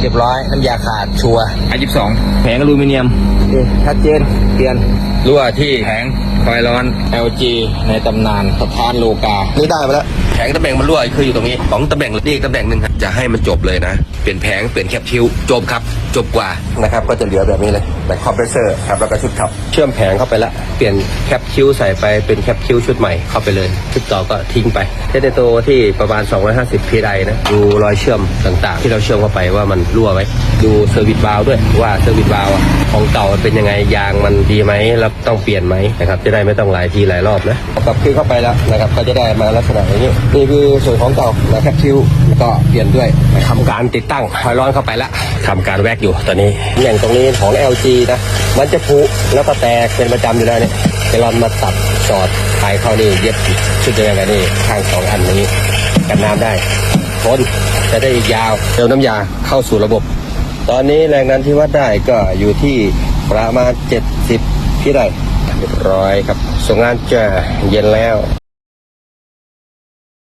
เรียบร้อยน้ำยาขาดชัวร์อายี่สองแผงอลูมิเนียมนี่ชัดเจนเปลี่ยนรั่วที่แผงคอยร้อน LG ในตำนานสะพานโลกานี่ได้มาแล้วแผงตำแหน่งมันรั่วคืออยู่ตรงนี้ของตำแหน่งนี่อีกตำแหน่งหนึ่งครับจะให้มันจบเลยนะ เปลี่ยนแผงเปลี่ยนแคปชิวจบครับจบกว่านะครับก็จะเหลือแบบนี้เลยแต่คอมเพรสเซอร์ครับแล้วก็ชุดขับ เชื่อมแผงเข้าไปละเปลี่ยนแคปคิ้วใส่ไปเป็นแคปคิ้วชุดใหม่เข้าไปเลยชุดต่อก็ทิ้งไปเทสในตัวที่ประมาณ 250 psi นะดูรอยเชื่อมต่างๆ ที่เราเชื่อมเข้าไปว่ามันรั่วไหมดูเซอร์วิสวาลด้วยว่าเซอร์วิสวาลของเก่ามันเป็นยังไงยางมันดีไหมแล้วต้องเปลี่ยนไหมนะครับจะได้ไม่ต้องหลายทีหลายรอบนะกลับคืนเข้าไปแล้วนะครับก็จะได้มาลักษณะอย่างนี้นี่คือส่วนของเก่านะแคปคิ้วก็เปลี่ยนด้วยทำการติดตั้งไฟร้อนเข้าไปละทำการแวกอยู่ตอนนี้อย่างตรงนี้ของ LG นะมันจะพุแล้วก็แตกเป็นประจำอยู่แล้วเนี่ยเวเรามาตัดสอดภายเข้านี่เย็บชุดเดียวกันนี่ข้างสองอันนี้กันน้ำได้ทนจะได้อีกยาวเติมน้ำยาเข้าสู่ระบบ ตอนนี้แรงดันที่วัดได้ก็อยู่ที่ประมาณ 70 พี่ได้เรียบร้อยครับส่งงานจะเย็นแล้ว